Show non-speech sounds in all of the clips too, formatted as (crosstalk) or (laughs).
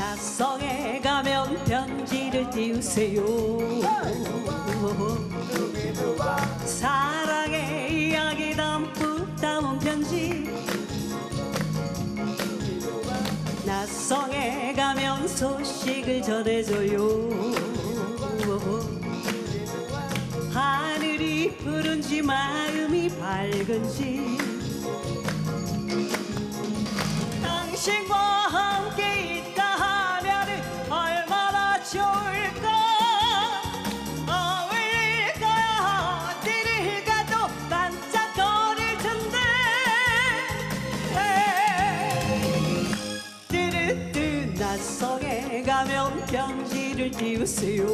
낯성에 가면 편지를 띄우세요. 사랑의 이야기 담뿍 담은 편지. 낯성에 가면 소식을 전해줘요. 하늘이 푸른지 마음이 밝은지. 당신과 가면 편지를 띄우세요.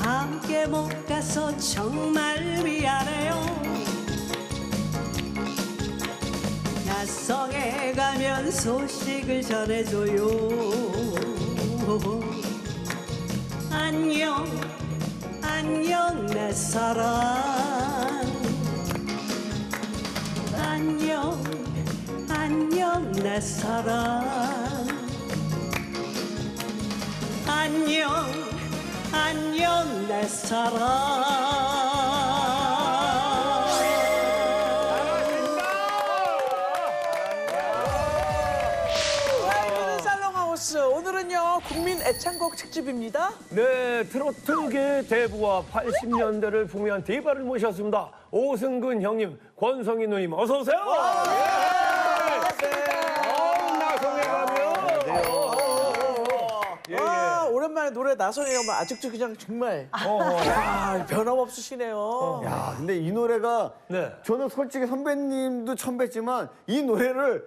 함께 못 가서 정말 미안해요. 낯성에 가면 소식을 전해줘요. 안녕 안녕 내 사랑 내 사랑 안녕 안녕 내 사랑 라이브는 살롱하우스 오늘은요 국민 애창곡 특집입니다. 네, 트로트계 대부와 80년대를 풍미한 디바를 모셨습니다. 오승근 형님, 권성희 누님, 어서 오세요. 어 아 오랜만에 노래 나선이 형 아직도 그냥 정말 아, 변함없으시네요. 야, 근데 이 노래가 네. 저는 솔직히 선배님도 처음 뵀지만 이 노래를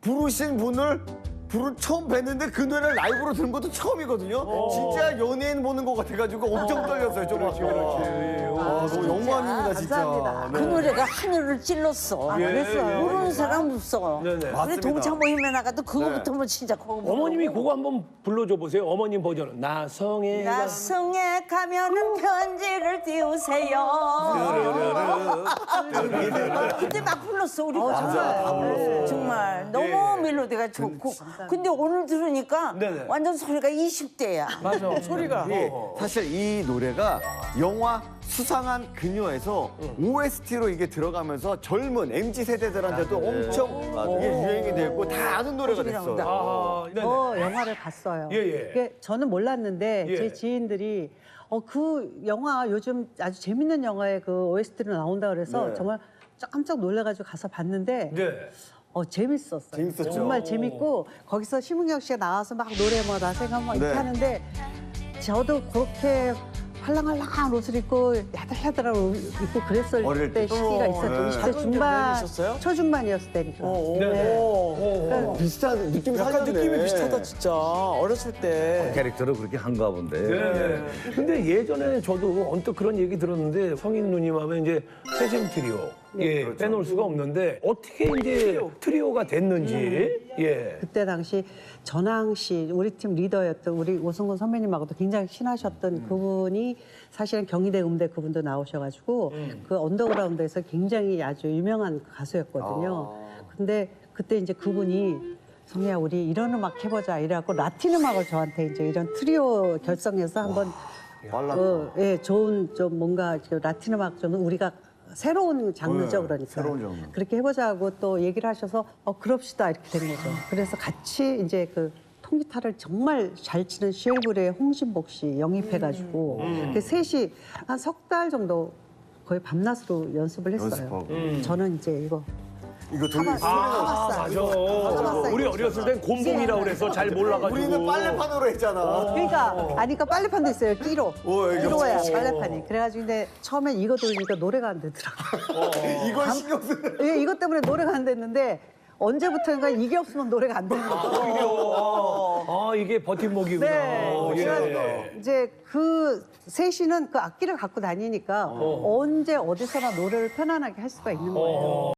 부르신 분을 부르 처음 뵀는데 그 노래를 라이브로 들은 것도 처음이거든요. 진짜 연예인 보는 것 같아가지고 엄청 떨렸어요. 저 그렇지, 그렇지. 아, 너무 영광입니다, 진짜. 감사합니다. 네. 그 노래가 하늘을 찔렀어. 예, 그랬어요. 예, 모르는 예. 사람 없어. 네네. 우리 맞습니다. 동창 모임에 나가도 그거부터 뭐 진짜 그거 어머님이 그거 한번 불러줘 보세요. 어머님 버전은 나성에 가. 나성에 가면은 편지를 띄우세요. (laughs) 그때 막 불렀어 우리가. 정말. 정말 너무 멜로디가 좋고. 근데 오늘 들으니까 네네. 완전 소리가 20대야. 맞아 (laughs) 소리가. 예, 사실 이 노래가 영화 수상한 그녀에서 OST로 이게 들어가면서 젊은 MZ 세대들한테도 엄청 이게 유행이 됐고 다 아는 노래가 됐어요. 아, 네네. 어, 영화를 봤어요. 예, 예. 이게 저는 몰랐는데 예. 제 지인들이 어, 그 영화 요즘 아주 재밌는 영화에 그 OST로 나온다 그래서 네. 정말 깜짝 놀래가지고 가서 봤는데 네. 어, 재밌었어요. 재밌었죠. 정말 재밌고 거기서 심은경 씨가 나와서 막 노래 뭐 나 생각 막 네. 이렇게 하는데 저도 그렇게 활랑활랑한 옷을 입고 야들야들한 옷 입고 그랬을 어릴 때 때. 시기가 어, 있었죠. 네. 20대 작은 중반? 초중반이었을 때니까. 네네. 오. 비슷한 느낌이 약간 살렸네. 느낌이 비슷하다 진짜 어렸을 때. 캐릭터를 그렇게 한가 본데. 네. 근데 예전에 저도 언뜻 그런 얘기 들었는데 성인 누님 하면 이제 세샘 트리오. 예, 빼놓을 수가 없는데 어떻게 이제 트리오가 됐는지. 예. 그때 당시 전황 씨, 우리 팀 리더였던 우리 오승근 선배님하고도 굉장히 친하셨던 그분이 사실은 경희대 음대 그분도 나오셔가지고 그 언더그라운드에서 굉장히 아주 유명한 가수였거든요. 근데 그때 이제 그분이 성희야 우리 이런 음악 해보자 이래갖고 라틴 음악을 저한테 이제 이런 트리오 결성해서 한번 빨랐다. 어, 예, 좋은 좀 뭔가 그 라틴 음악 좀 우리가 새로운 장르죠 네, 그러니까 새로운 장르. 그렇게 해보자고 또 얘기를 하셔서 어 그럽시다 이렇게 된 거죠. 그래서 같이 이제 그 통기타를 정말 잘 치는 쉐이블의 홍신복 씨 영입해가지고 그 셋이 한 석 달 정도 거의 밤낮으로 연습을 했어요. 연습하고. 저는 이제 이거 이거 돌리기 타봤어요. 아. 맞아. 이거. 타봤어요. 우리 어렸을 땐 곰봉이라 그래서 잘 몰라가지고. 우리는 빨래판으로 했잖아. 그러니까 아니 그러니까 빨래판도 있어요. 끼로. 오, 여기 끼로야 없지. 빨래판이. 그래가지고 근데 처음에 이거 돌리니까 노래가 안 되더라고. (laughs) 이걸 신경 쓰는. 예, 이것 때문에 노래가 안 됐는데 언제부터인가 이게 없으면 노래가 안 되는 거예요. 아, 이게 버팀목이구나. 네. 어, 예. 이제 그 셋이는 그 악기를 갖고 다니니까 언제 어디서나 노래를 편안하게 할 수가 있는 거예요.